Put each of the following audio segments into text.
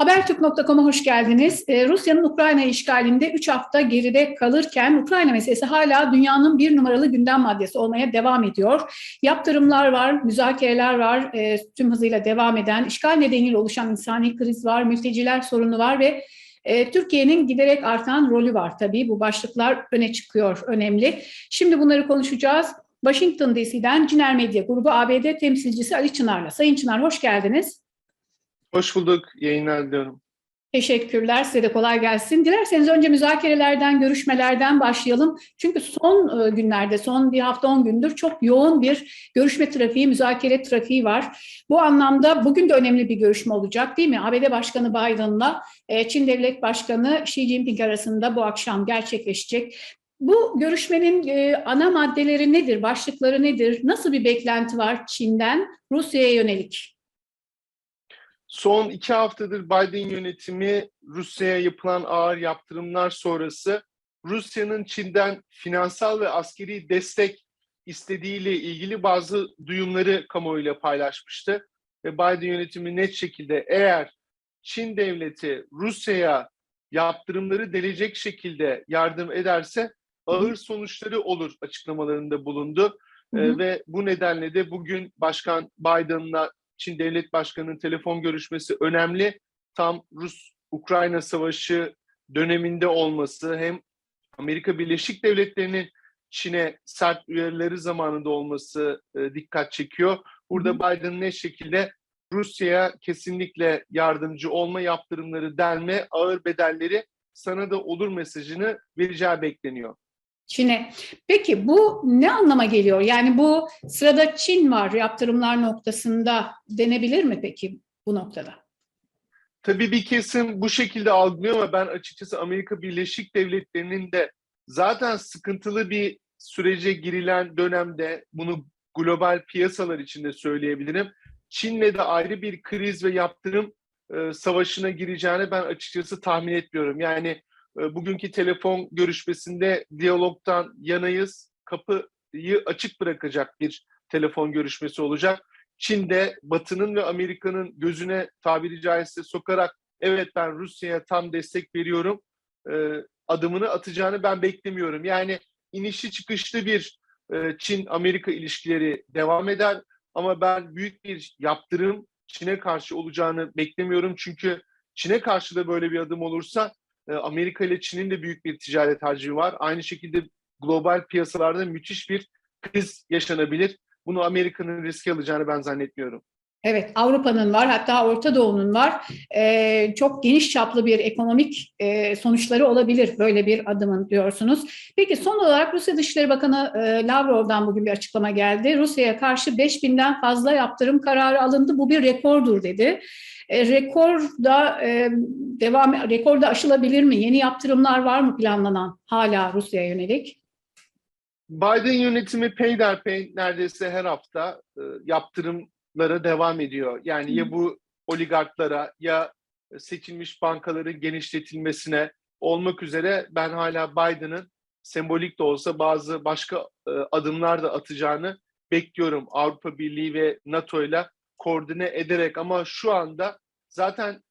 Habertürk.com'a hoş geldiniz. Ee, Rusya'nın Ukrayna işgalinde 3 hafta geride kalırken Ukrayna meselesi hala dünyanın bir numaralı gündem maddesi olmaya devam ediyor. Yaptırımlar var, müzakereler var, e, tüm hızıyla devam eden, işgal nedeniyle oluşan insani kriz var, mülteciler sorunu var ve e, Türkiye'nin giderek artan rolü var tabii. Bu başlıklar öne çıkıyor, önemli. Şimdi bunları konuşacağız. Washington DC'den Ciner Medya Grubu ABD temsilcisi Ali Çınar'la. Sayın Çınar hoş geldiniz. Hoş bulduk. Yayınlar diliyorum. Teşekkürler. Size de kolay gelsin. Dilerseniz önce müzakerelerden, görüşmelerden başlayalım. Çünkü son e, günlerde, son bir hafta on gündür çok yoğun bir görüşme trafiği, müzakere trafiği var. Bu anlamda bugün de önemli bir görüşme olacak değil mi? ABD Başkanı Biden'la e, Çin Devlet Başkanı Xi Jinping arasında bu akşam gerçekleşecek. Bu görüşmenin e, ana maddeleri nedir, başlıkları nedir? Nasıl bir beklenti var Çin'den Rusya'ya yönelik? Son iki haftadır Biden yönetimi Rusya'ya yapılan ağır yaptırımlar sonrası Rusya'nın Çin'den finansal ve askeri destek istediğiyle ilgili bazı duyumları kamuoyuyla paylaşmıştı. Ve Biden yönetimi net şekilde eğer Çin devleti Rusya'ya yaptırımları delecek şekilde yardım ederse ağır sonuçları olur açıklamalarında bulundu. Hı hı. Ee, ve bu nedenle de bugün Başkan Biden'la Çin Devlet Başkanı'nın telefon görüşmesi önemli. Tam Rus-Ukrayna Savaşı döneminde olması hem Amerika Birleşik Devletleri'nin Çin'e sert uyarıları zamanında olması e, dikkat çekiyor. Burada Biden ne şekilde Rusya'ya kesinlikle yardımcı olma yaptırımları delme, ağır bedelleri sana da olur mesajını vereceği bekleniyor. Çin'e. Peki bu ne anlama geliyor? Yani bu sırada Çin var yaptırımlar noktasında denebilir mi peki bu noktada? Tabii bir kesim bu şekilde algılıyor ama ben açıkçası Amerika Birleşik Devletleri'nin de zaten sıkıntılı bir sürece girilen dönemde bunu global piyasalar içinde söyleyebilirim. Çin'le de ayrı bir kriz ve yaptırım e, savaşına gireceğini ben açıkçası tahmin etmiyorum. Yani bugünkü telefon görüşmesinde diyalogtan yanayız, kapıyı açık bırakacak bir telefon görüşmesi olacak. Çin'de Batı'nın ve Amerika'nın gözüne tabiri caizse sokarak evet ben Rusya'ya tam destek veriyorum e, adımını atacağını ben beklemiyorum. Yani inişli çıkışlı bir e, Çin-Amerika ilişkileri devam eder ama ben büyük bir yaptırım Çin'e karşı olacağını beklemiyorum. Çünkü Çin'e karşı da böyle bir adım olursa Amerika ile Çin'in de büyük bir ticaret harcı var. Aynı şekilde global piyasalarda müthiş bir kriz yaşanabilir. Bunu Amerika'nın riske alacağını ben zannetmiyorum. Evet, Avrupa'nın var, hatta Orta Doğu'nun var. Ee, çok geniş çaplı bir ekonomik e, sonuçları olabilir böyle bir adımın diyorsunuz. Peki son olarak Rusya Dışişleri Bakanı e, Lavrov'dan bugün bir açıklama geldi. Rusya'ya karşı 5000'den fazla yaptırım kararı alındı. Bu bir rekordur dedi. E, rekor da e, devam rekor da aşılabilir mi? Yeni yaptırımlar var mı planlanan hala Rusya'ya yönelik? Biden yönetimi peyderpey neredeyse her hafta e, yaptırımlara devam ediyor. Yani ya bu oligarklara ya seçilmiş bankaların genişletilmesine olmak üzere ben hala Biden'ın sembolik de olsa bazı başka e, adımlar da atacağını bekliyorum. Avrupa Birliği ve NATO ile koordine ederek ama şu anda zaten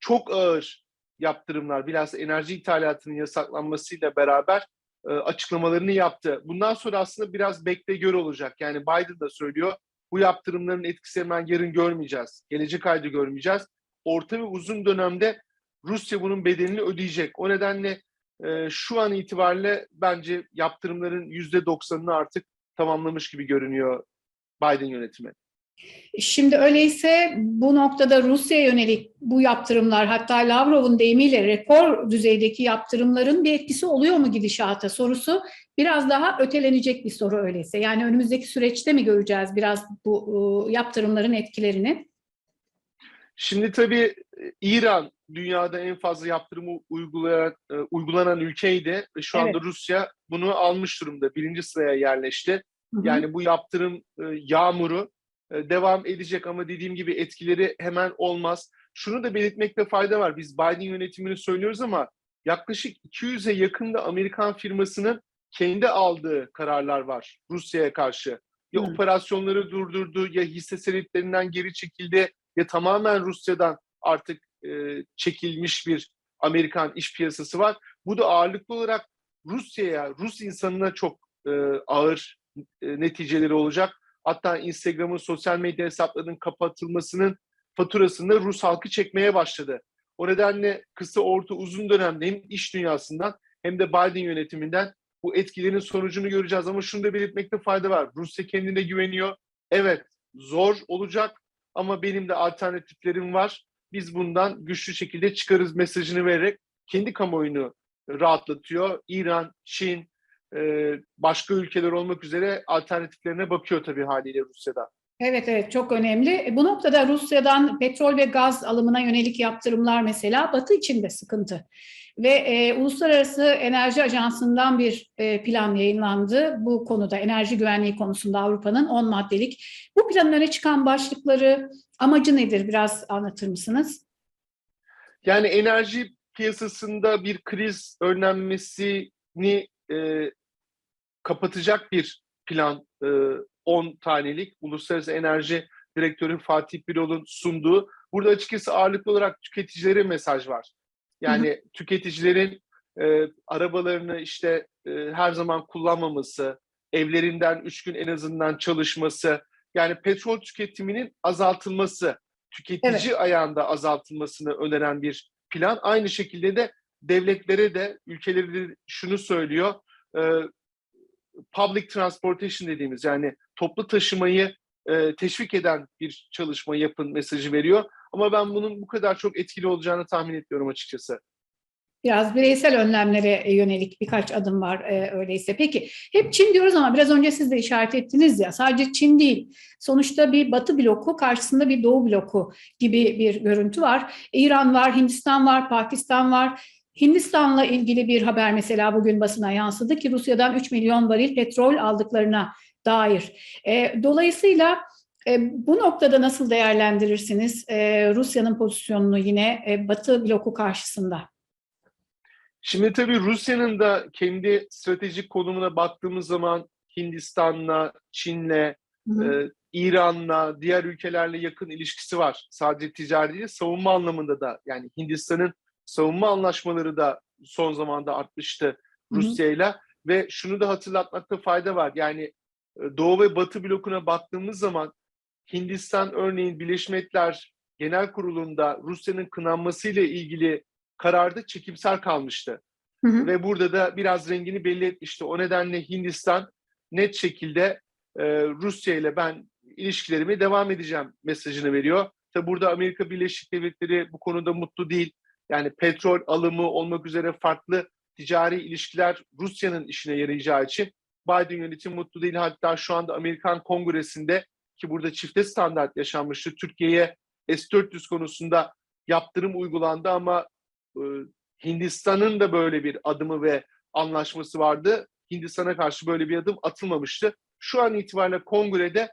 çok ağır yaptırımlar, biraz enerji ithalatının yasaklanmasıyla beraber e, açıklamalarını yaptı. Bundan sonra aslında biraz bekle gör olacak. Yani Biden da söylüyor bu yaptırımların etkisi hemen yarın görmeyeceğiz. Gelecek ayda görmeyeceğiz. Orta ve uzun dönemde Rusya bunun bedelini ödeyecek. O nedenle e, şu an itibariyle bence yaptırımların yüzde doksanını artık tamamlamış gibi görünüyor Biden yönetimi. Şimdi öyleyse bu noktada Rusya'ya yönelik bu yaptırımlar hatta Lavrov'un deyimiyle rekor düzeydeki yaptırımların bir etkisi oluyor mu gidişata sorusu biraz daha ötelenecek bir soru öyleyse. Yani önümüzdeki süreçte mi göreceğiz biraz bu yaptırımların etkilerini? Şimdi tabii İran dünyada en fazla yaptırımı uygulayan, uygulanan ülkeydi şu anda evet. Rusya bunu almış durumda. Birinci sıraya yerleşti. Hı hı. Yani bu yaptırım yağmuru devam edecek ama dediğim gibi etkileri hemen olmaz. Şunu da belirtmekte fayda var. Biz Biden yönetimini söylüyoruz ama yaklaşık 200'e yakında Amerikan firmasının kendi aldığı kararlar var Rusya'ya karşı. Ya hmm. operasyonları durdurdu, ya hisse senetlerinden geri çekildi, ya tamamen Rusya'dan artık çekilmiş bir Amerikan iş piyasası var. Bu da ağırlıklı olarak Rusya'ya, Rus insanına çok e, ağır e, neticeleri olacak. Hatta Instagram'ın sosyal medya hesaplarının kapatılmasının faturasını Rus halkı çekmeye başladı. O nedenle kısa, orta, uzun dönemde hem iş dünyasından hem de Biden yönetiminden bu etkilerin sonucunu göreceğiz. Ama şunu da belirtmekte fayda var. Rusya kendine güveniyor. Evet, zor olacak ama benim de alternatiflerim var. Biz bundan güçlü şekilde çıkarız mesajını vererek kendi kamuoyunu rahatlatıyor. İran, Çin, e, başka ülkeler olmak üzere alternatiflerine bakıyor tabii haliyle Rusya'da. Evet evet çok önemli. E, Bu noktada Rusya'dan petrol ve gaz alımına yönelik yaptırımlar mesela Batı için de sıkıntı. Ve e, Uluslararası Enerji Ajansı'ndan bir e, plan yayınlandı bu konuda enerji güvenliği konusunda Avrupa'nın 10 maddelik. Bu planın öne çıkan başlıkları amacı nedir biraz anlatır mısınız? Yani enerji piyasasında bir kriz önlenmesini e, kapatacak bir plan e, 10 tanelik Uluslararası Enerji Direktörü Fatih Birol'un sunduğu. Burada açıkçası ağırlıklı olarak tüketicilere mesaj var. Yani tüketicilerin e, arabalarını işte e, her zaman kullanmaması, evlerinden üç gün en azından çalışması, yani petrol tüketiminin azaltılması, tüketici ayağında azaltılmasını öneren bir plan. Aynı şekilde de devletlere de, ülkelere de şunu söylüyor, e, public transportation dediğimiz yani toplu taşımayı e, teşvik eden bir çalışma yapın mesajı veriyor. Ama ben bunun bu kadar çok etkili olacağını tahmin etmiyorum açıkçası. Biraz bireysel önlemlere yönelik birkaç adım var e, öyleyse. Peki hep Çin diyoruz ama biraz önce siz de işaret ettiniz ya sadece Çin değil. Sonuçta bir Batı bloku karşısında bir Doğu bloku gibi bir görüntü var. İran var, Hindistan var, Pakistan var. Hindistan'la ilgili bir haber mesela bugün basına yansıdı ki Rusya'dan 3 milyon varil petrol aldıklarına dair. E, dolayısıyla e, bu noktada nasıl değerlendirirsiniz e, Rusya'nın pozisyonunu yine e, Batı bloku karşısında? Şimdi tabii Rusya'nın da kendi stratejik konumuna baktığımız zaman Hindistan'la, Çin'le, e, İran'la, diğer ülkelerle yakın ilişkisi var. Sadece ticari değil, savunma anlamında da. Yani Hindistan'ın savunma anlaşmaları da son zamanda artmıştı Rusya'yla. Ve şunu da hatırlatmakta fayda var. Yani e, Doğu ve Batı blokuna baktığımız zaman Hindistan örneğin Birleşmiş Milletler Genel Kurulu'nda Rusya'nın kınanmasıyla ilgili kararda çekimsel kalmıştı. Hı hı. Ve burada da biraz rengini belli etmişti. O nedenle Hindistan net şekilde e, Rusya ile ben ilişkilerimi devam edeceğim mesajını veriyor. Tabi burada Amerika Birleşik Devletleri bu konuda mutlu değil. Yani petrol alımı olmak üzere farklı ticari ilişkiler Rusya'nın işine yarayacağı için Biden yönetimi mutlu değil. Hatta şu anda Amerikan Kongresi'nde ki burada çifte standart yaşanmıştı. Türkiye'ye S-400 konusunda yaptırım uygulandı ama e, Hindistan'ın da böyle bir adımı ve anlaşması vardı. Hindistan'a karşı böyle bir adım atılmamıştı. Şu an itibariyle kongrede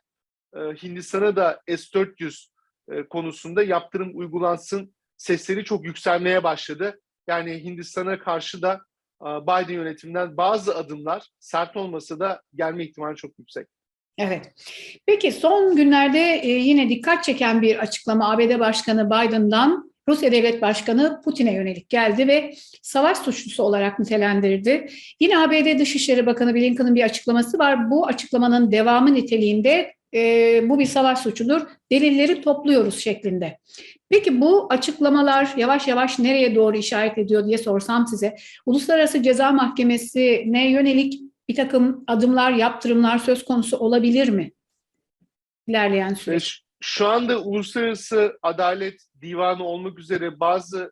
e, Hindistan'a da S-400 e, konusunda yaptırım uygulansın sesleri çok yükselmeye başladı. Yani Hindistan'a karşı da e, Biden yönetiminden bazı adımlar sert olmasa da gelme ihtimali çok yüksek. Evet. Peki son günlerde e, yine dikkat çeken bir açıklama ABD Başkanı Biden'dan Rusya Devlet Başkanı Putin'e yönelik geldi ve savaş suçlusu olarak nitelendirdi. Yine ABD Dışişleri Bakanı Blinken'ın bir açıklaması var. Bu açıklamanın devamı niteliğinde e, bu bir savaş suçudur. Delilleri topluyoruz şeklinde. Peki bu açıklamalar yavaş yavaş nereye doğru işaret ediyor diye sorsam size. Uluslararası Ceza Mahkemesi'ne yönelik bir takım adımlar, yaptırımlar söz konusu olabilir mi? İlerleyen süreç. şu anda Uluslararası Adalet Divanı olmak üzere bazı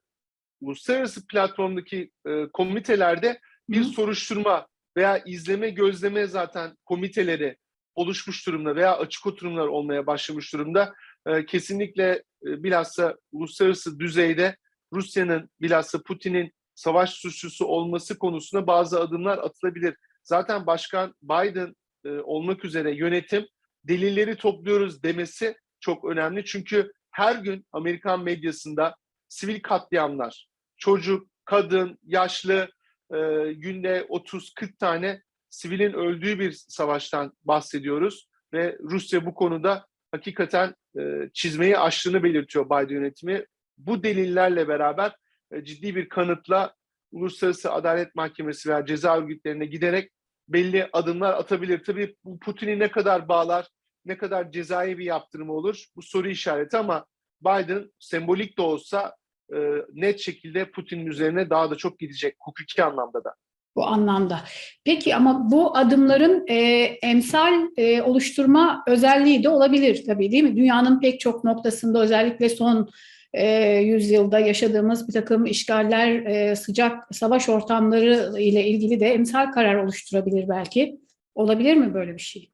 uluslararası platformdaki e, komitelerde bir Hı. soruşturma veya izleme gözleme zaten komiteleri oluşmuş durumda veya açık oturumlar olmaya başlamış durumda. E, kesinlikle e, bilhassa uluslararası düzeyde Rusya'nın bilhassa Putin'in savaş suçlusu olması konusunda bazı adımlar atılabilir. Zaten Başkan Biden e, olmak üzere yönetim delilleri topluyoruz demesi çok önemli. Çünkü her gün Amerikan medyasında sivil katliamlar, çocuk, kadın, yaşlı e, günde 30-40 tane sivilin öldüğü bir savaştan bahsediyoruz. Ve Rusya bu konuda hakikaten e, çizmeyi aştığını belirtiyor Biden yönetimi. bu delillerle beraber e, ciddi bir kanıtla Uluslararası Adalet Mahkemesi veya ceza örgütlerine giderek belli adımlar atabilir. Tabii bu Putin'i ne kadar bağlar, ne kadar cezai bir yaptırımı olur bu soru işareti ama Biden sembolik de olsa e, net şekilde Putin'in üzerine daha da çok gidecek hukuki anlamda da. Bu anlamda. Peki ama bu adımların e, emsal e, oluşturma özelliği de olabilir tabii değil mi? Dünyanın pek çok noktasında özellikle son e, yüzyılda yaşadığımız bir takım işgaller, e, sıcak savaş ortamları ile ilgili de emsal karar oluşturabilir belki. Olabilir mi böyle bir şey?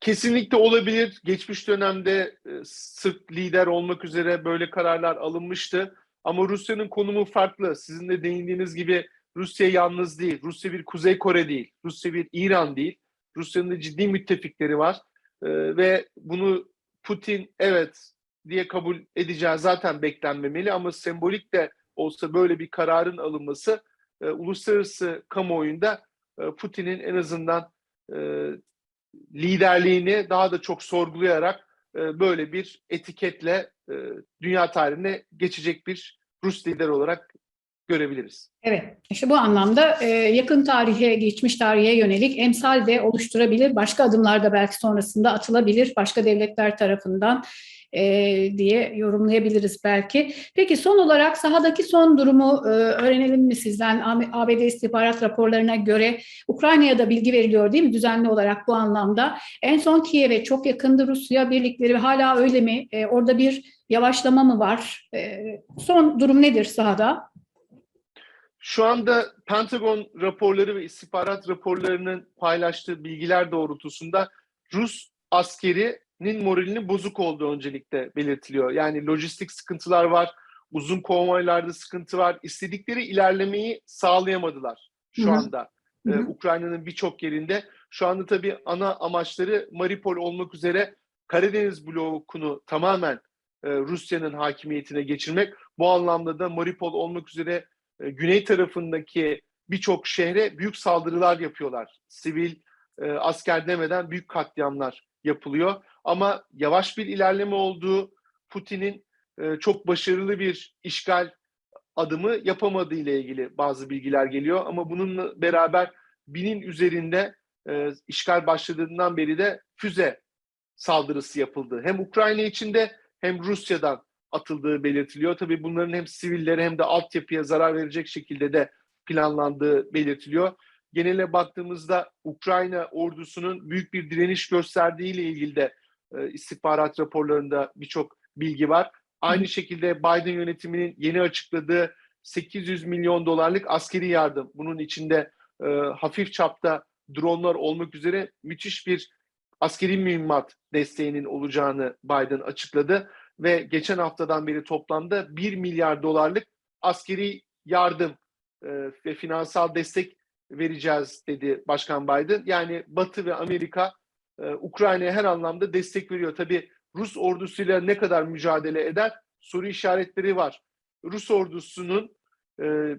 Kesinlikle olabilir. Geçmiş dönemde e, sırf lider olmak üzere böyle kararlar alınmıştı. Ama Rusya'nın konumu farklı. Sizin de değindiğiniz gibi Rusya yalnız değil. Rusya bir Kuzey Kore değil. Rusya bir İran değil. Rusya'nın da ciddi müttefikleri var. E, ve bunu Putin evet diye kabul edeceği zaten beklenmemeli ama sembolik de olsa böyle bir kararın alınması e, uluslararası kamuoyunda e, Putin'in en azından e, liderliğini daha da çok sorgulayarak e, böyle bir etiketle e, dünya tarihine geçecek bir Rus lider olarak görebiliriz. Evet, işte bu anlamda e, yakın tarihe, geçmiş tarihe yönelik emsal de oluşturabilir. Başka adımlar da belki sonrasında atılabilir başka devletler tarafından e, diye yorumlayabiliriz belki. Peki son olarak sahadaki son durumu e, öğrenelim mi sizden? ABD istihbarat raporlarına göre Ukrayna'ya da bilgi veriliyor değil mi düzenli olarak bu anlamda? En son Kiev'e çok yakındı Rusya birlikleri hala öyle mi? Orada bir yavaşlama mı var? Son durum nedir sahada? Şu anda Pentagon raporları ve istihbarat raporlarının paylaştığı bilgiler doğrultusunda Rus askerinin moralinin bozuk olduğu öncelikle belirtiliyor. Yani lojistik sıkıntılar var, uzun konvoylarda sıkıntı var. İstedikleri ilerlemeyi sağlayamadılar şu Hı-hı. anda. Ee, Ukrayna'nın birçok yerinde. Şu anda tabii ana amaçları Mariupol olmak üzere Karadeniz blokunu tamamen e, Rusya'nın hakimiyetine geçirmek. Bu anlamda da Mariupol olmak üzere e, güney tarafındaki birçok şehre büyük saldırılar yapıyorlar. Sivil, e, asker demeden büyük katliamlar yapılıyor. Ama yavaş bir ilerleme olduğu, Putin'in e, çok başarılı bir işgal adımı yapamadığı ile ilgili bazı bilgiler geliyor. Ama bununla beraber binin üzerinde e, işgal başladığından beri de füze saldırısı yapıldı. Hem Ukrayna içinde hem Rusya'dan atıldığı belirtiliyor. Tabii bunların hem sivillere hem de altyapıya zarar verecek şekilde de planlandığı belirtiliyor. Genele baktığımızda Ukrayna ordusunun büyük bir direniş gösterdiği ile ilgili de e, istihbarat raporlarında birçok bilgi var. Aynı şekilde Biden yönetiminin yeni açıkladığı 800 milyon dolarlık askeri yardım. Bunun içinde e, hafif çapta dronlar olmak üzere müthiş bir askeri mühimmat desteğinin olacağını Biden açıkladı ve geçen haftadan beri toplamda 1 milyar dolarlık askeri yardım e, ve finansal destek vereceğiz dedi Başkan Biden. Yani Batı ve Amerika e, Ukrayna'ya her anlamda destek veriyor. Tabii Rus ordusuyla ne kadar mücadele eder soru işaretleri var. Rus ordusunun e,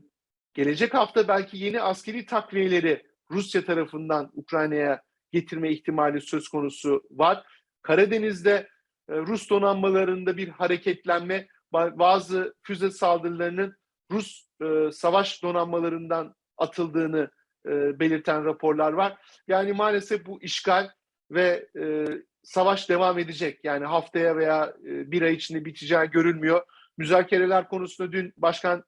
gelecek hafta belki yeni askeri takviyeleri Rusya tarafından Ukrayna'ya getirme ihtimali söz konusu var. Karadeniz'de Rus donanmalarında bir hareketlenme, bazı füze saldırılarının Rus e, savaş donanmalarından atıldığını e, belirten raporlar var. Yani maalesef bu işgal ve savaş devam edecek. Yani haftaya veya bir ay içinde biteceği görülmüyor. Müzakereler konusunda dün Başkan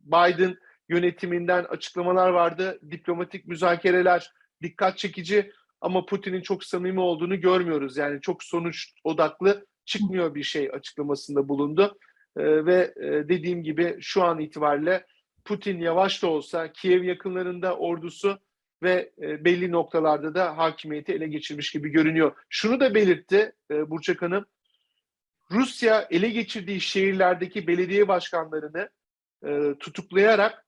Biden yönetiminden açıklamalar vardı. Diplomatik müzakereler dikkat çekici ama Putin'in çok samimi olduğunu görmüyoruz. Yani çok sonuç odaklı çıkmıyor bir şey açıklamasında bulundu. Ee, ve e, dediğim gibi şu an itibariyle Putin yavaş da olsa Kiev yakınlarında ordusu ve e, belli noktalarda da hakimiyeti ele geçirmiş gibi görünüyor. Şunu da belirtti e, Burçak Hanım. Rusya ele geçirdiği şehirlerdeki belediye başkanlarını e, tutuklayarak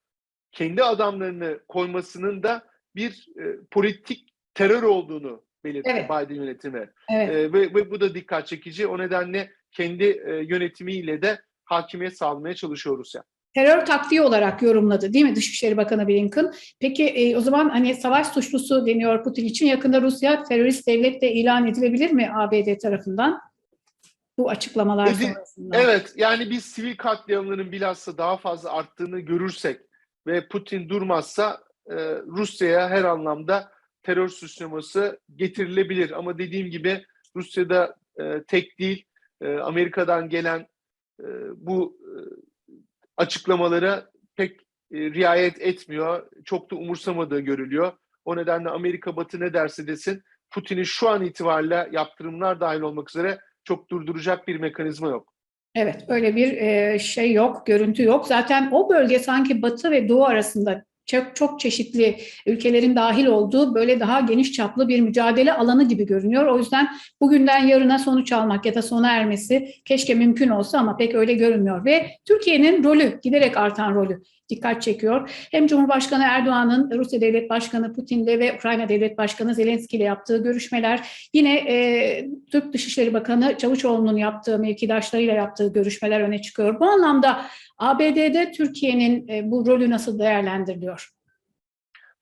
kendi adamlarını koymasının da bir politik terör olduğunu belirtti Evet. Biden yönetimi. Evet. E, ve, ve bu da dikkat çekici. O nedenle kendi e, yönetimiyle de hakimiyet sağlamaya çalışıyor Rusya. terör taktiği olarak yorumladı değil mi Dışişleri Bakanı Blinken? Peki e, o zaman hani savaş suçlusu deniyor Putin için yakında Rusya terörist devlet de ilan edilebilir mi ABD tarafından? bu açıklamalar Dedi- sonrasında. Evet, yani biz sivil katliamların bilhassa daha fazla arttığını görürsek ve Putin durmazsa e, Rusya'ya her anlamda terör suçlaması getirilebilir. Ama dediğim gibi Rusya'da e, tek değil, e, Amerika'dan gelen e, bu e, açıklamalara pek e, riayet etmiyor. Çok da umursamadığı görülüyor. O nedenle Amerika Batı ne derse desin Putin'in şu an itibariyle yaptırımlar dahil olmak üzere çok durduracak bir mekanizma yok. Evet, öyle bir e, şey yok, görüntü yok. Zaten o bölge sanki Batı ve Doğu arasında çok çok çeşitli ülkelerin dahil olduğu böyle daha geniş çaplı bir mücadele alanı gibi görünüyor. O yüzden bugünden yarına sonuç almak ya da sona ermesi keşke mümkün olsa ama pek öyle görünmüyor. Ve Türkiye'nin rolü, giderek artan rolü dikkat çekiyor. Hem Cumhurbaşkanı Erdoğan'ın Rusya Devlet Başkanı Putin'le ve Ukrayna Devlet Başkanı Zelenski ile yaptığı görüşmeler, yine e, Türk Dışişleri Bakanı Çavuşoğlu'nun yaptığı, mevkidaşlarıyla yaptığı görüşmeler öne çıkıyor. Bu anlamda ABD'de Türkiye'nin e, bu rolü nasıl değerlendiriliyor?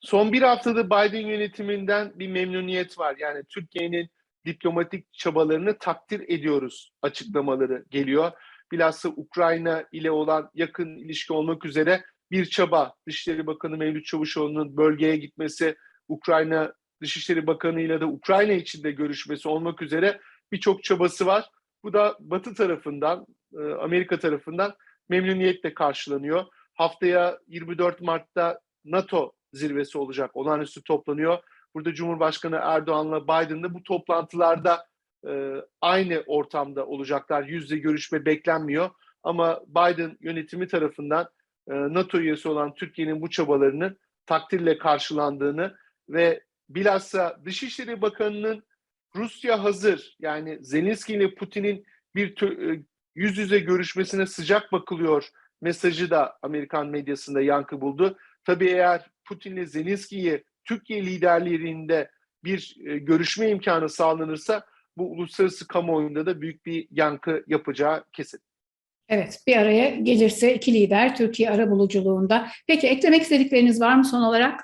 Son bir haftada Biden yönetiminden bir memnuniyet var. Yani Türkiye'nin diplomatik çabalarını takdir ediyoruz açıklamaları geliyor. Bilhassa Ukrayna ile olan yakın ilişki olmak üzere bir çaba. Dışişleri Bakanı Mevlüt Çavuşoğlu'nun bölgeye gitmesi, Ukrayna Dışişleri Bakanı ile de Ukrayna içinde görüşmesi olmak üzere birçok çabası var. Bu da Batı tarafından, e, Amerika tarafından memnuniyetle karşılanıyor. Haftaya 24 Mart'ta NATO zirvesi olacak. Olağanüstü toplanıyor. Burada Cumhurbaşkanı Erdoğan'la Biden'la bu toplantılarda e, aynı ortamda olacaklar. Yüzde görüşme beklenmiyor. Ama Biden yönetimi tarafından NATO üyesi olan Türkiye'nin bu çabalarının takdirle karşılandığını ve bilhassa Dışişleri Bakanı'nın Rusya hazır yani Zelenski ile Putin'in bir tö- e, yüz yüze görüşmesine sıcak bakılıyor mesajı da Amerikan medyasında yankı buldu. Tabii eğer Putin'le Zelenski'yi Türkiye liderliğinde bir e, görüşme imkanı sağlanırsa bu uluslararası kamuoyunda da büyük bir yankı yapacağı kesin. Evet, bir araya gelirse iki lider Türkiye arabuluculuğunda. Peki eklemek istedikleriniz var mı son olarak?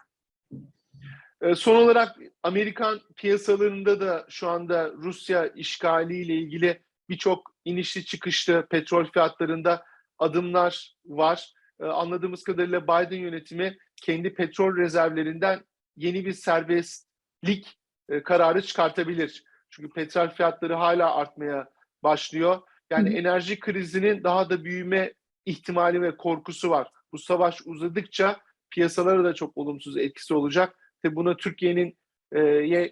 E, Son olarak Amerikan piyasalarında da şu anda Rusya işgaliyle ilgili birçok inişli çıkışlı petrol fiyatlarında adımlar var. E, Anladığımız kadarıyla Biden yönetimi kendi petrol rezervlerinden yeni bir serbestlik e, kararı çıkartabilir. Çünkü petrol fiyatları hala artmaya başlıyor. Yani Hı enerji krizinin daha da büyüme ihtimali ve korkusu var. Bu savaş uzadıkça piyasalara da çok olumsuz etkisi olacak. Tabii buna Türkiye'nin e,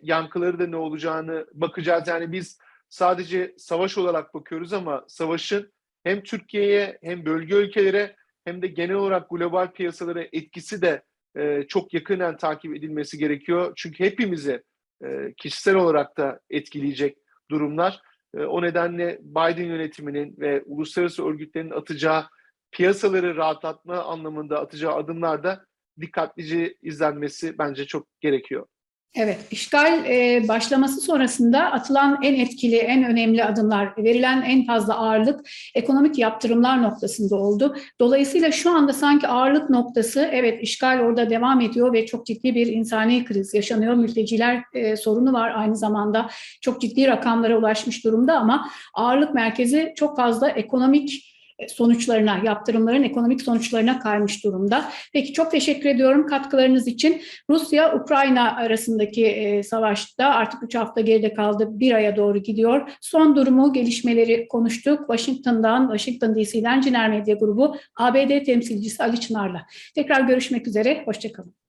yankıları da ne olacağını bakacağız. Yani biz sadece savaş olarak bakıyoruz ama savaşın hem Türkiye'ye hem bölge ülkelere hem de genel olarak global piyasalara etkisi de e, çok yakından takip edilmesi gerekiyor. Çünkü hepimizi e, kişisel olarak da etkileyecek durumlar. E, o nedenle Biden yönetiminin ve uluslararası örgütlerin atacağı piyasaları rahatlatma anlamında atacağı adımlar da dikkatlice izlenmesi bence çok gerekiyor. Evet, işgal e, başlaması sonrasında atılan en etkili, en önemli adımlar, verilen en fazla ağırlık ekonomik yaptırımlar noktasında oldu. Dolayısıyla şu anda sanki ağırlık noktası, evet işgal orada devam ediyor ve çok ciddi bir insani kriz yaşanıyor. Mülteciler e, sorunu var aynı zamanda. Çok ciddi rakamlara ulaşmış durumda ama ağırlık merkezi çok fazla ekonomik sonuçlarına, yaptırımların ekonomik sonuçlarına kaymış durumda. Peki çok teşekkür ediyorum katkılarınız için. Rusya-Ukrayna arasındaki e, savaşta artık 3 hafta geride kaldı, bir aya doğru gidiyor. Son durumu, gelişmeleri konuştuk. Washington'dan, Washington DC'den Ciner Medya Grubu ABD temsilcisi Ali Çınar'la. Tekrar görüşmek üzere, hoşçakalın.